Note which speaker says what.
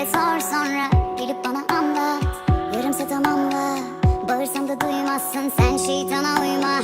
Speaker 1: gecelere sor sonra gelip bana anlat. Yarımsa tamamla. Bağırsam da duymazsın sen şeytana uyma